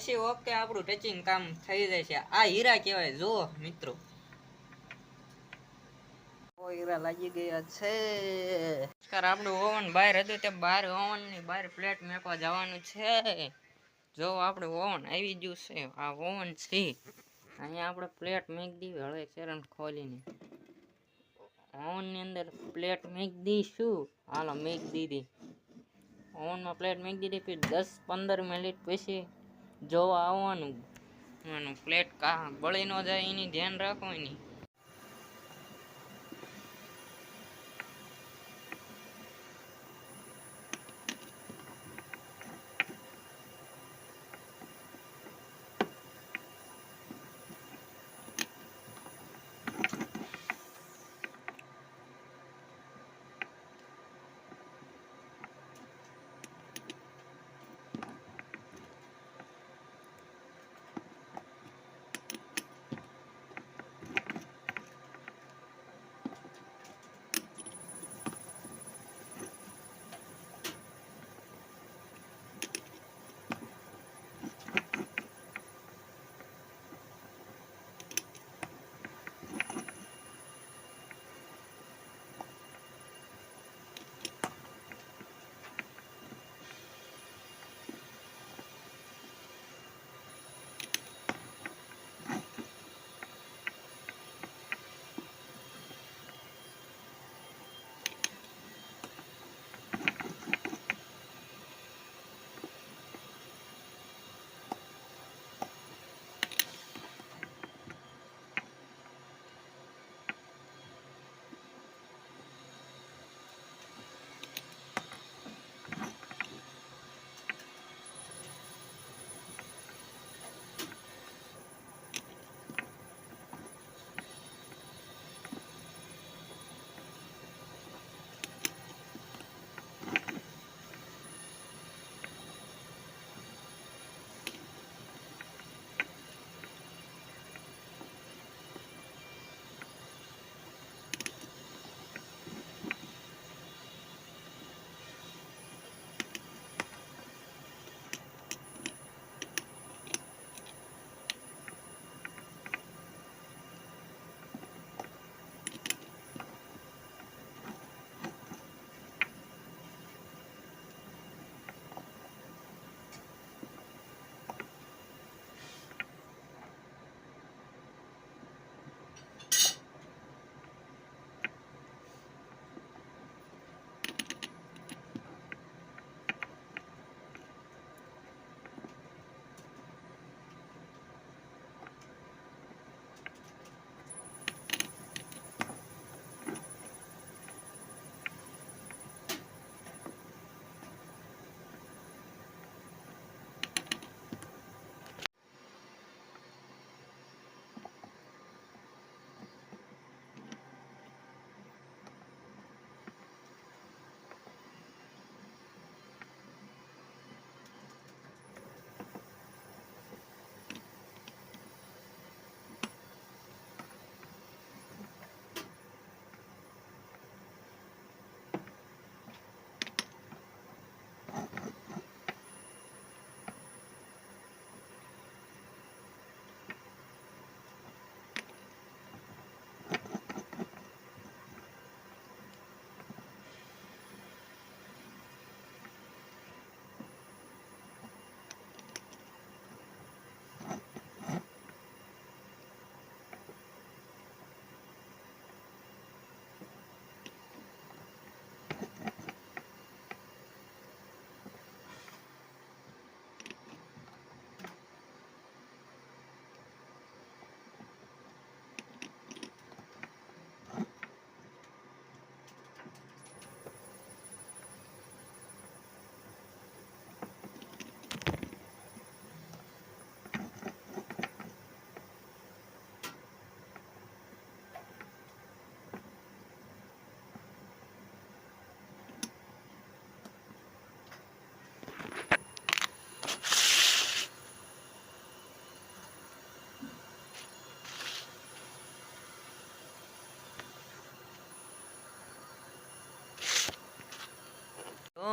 પછી ઓકે આપણું ટચિંગ કામ થઈ જાય છે. આ હીરા કહેવાય. જુઓ મિત્રો. હીરા લાગી ગયા છે. આપણું ઓવન બહાર હતું તે બહાર ઓવનની બહાર પ્લેટ મેકવા જવાનું છે. જો આપણું ઓવન આવી ગયું છે. આ ઓવન છે. અહીંયા આપણે પ્લેટ મેક દીધી. હળવે ચરણ ખોલીને. ઓવનની અંદર પ્લેટ મેક દઈશું હાલો મેક દીધી. ઓવનમાં પ્લેટ મેક દીધી. પછી દસ પંદર મિનિટ પછી જોવા આવવાનું. એનું પ્લેટ કા બળી ન જાય એની ધ્યાન રાખવાની.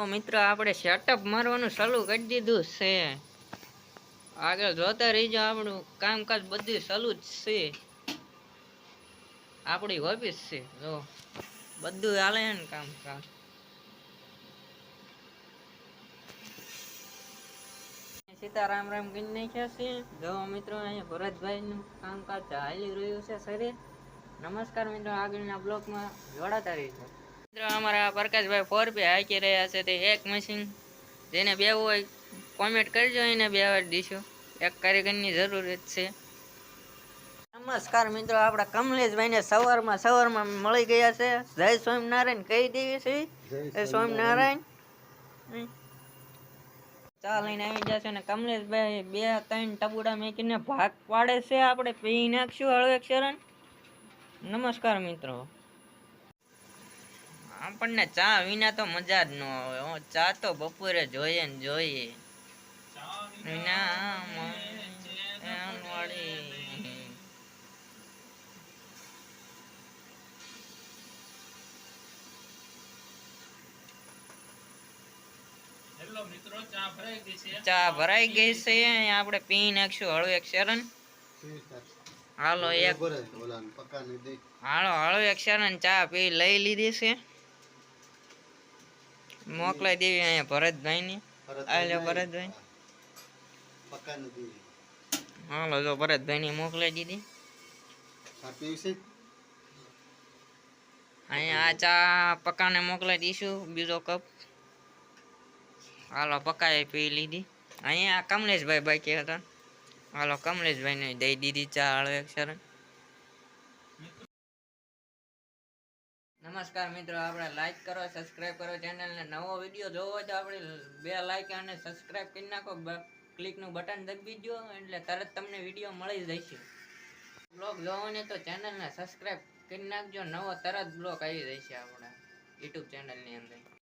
મિત્રો, આપણે સેટઅપ મારવાનું ચાલુ કરી દીધું છે. આગળ જોતા રહીજો, આપણું કામકાજ બધું ચાલુ જ છે. આપણી ઓફિસ છે, જો. બધું હાલે ને કામકાજ. સીતારામ રામ કરી નાખ્યા છે. જો મિત્રો, અહીંયા ભરતભાઈ નું કામકાજ ચાલી રહ્યું છે શરીર. નમસ્કાર મિત્રો, આગળના બ્લોગમાં જોડાતા રહીજો. મિત્રો અમારા પ્રકાશભાઈ ફોર પે હાકી રહ્યા છે. તે એક મશીન જેને બે હોય કોમેન્ટ કરજો એને બે વાર દીશો. એક કારીગરની જરૂરત છે. નમસ્કાર મિત્રો આપણા કમલેશભાઈને સવારમાં સવારમાં મળી ગયા છે. જય સ્વામિનારાયણ કહી દેવી છે. જય સ્વામિનારાયણ. ચા લઈને આવી જશે ને કમલેશભાઈ બે ત્રણ ટબુડા મેકીને ભાગ પાડે છે. આપણે પી નાખશું હળવે શરણ નમસ્કાર મિત્રો. આપણને ચા વિના તો મજા જ ન આવે હો. ચા તો બપોરે જોઈએ ને જોઈએ. ચા ભરાઈ ગઈ છે? આપણે પી નાખશું. હળવું એક શરણ હાલો એક. હાલો હળવું એક શરણ ચા પી લઈ લીધી છે. મોકલાઈ દેવી અહીંયા ભરતભાઈ ની આલ્યો ભરતભાઈ. હાલો જો ભરતભાઈ ની મોકલાઈ દીધી. અહીંયા આ ચા પકાને મોકલાઈ દઈશું બીજો કપ. હાલો પકાએ પી લીધી. અહીંયા કમલેશભાઈ બાકી હતા. હાલો કમલેશભાઈ ને દઈ દીધી ચા હળવે એક નમસ્કાર મિત્રો, આપણે લાઈક કરો સબસ્ક્રાઇબ કરો ચેનલને નવો વીડિયો જોવો હોય તો આપણે બે લાઈક અને સબસ્ક્રાઈબ કરી નાખો. ક્લિકનું બટન દબી દો એટલે તરત તમને વીડિયો મળી જશે. બ્લોગ જોવો ને તો ચેનલને સબસ્ક્રાઈબ કરી નાખજો, નવો તરત બ્લોગ આવી જશે આપણા યુટ્યુબ ચેનલની અંદર.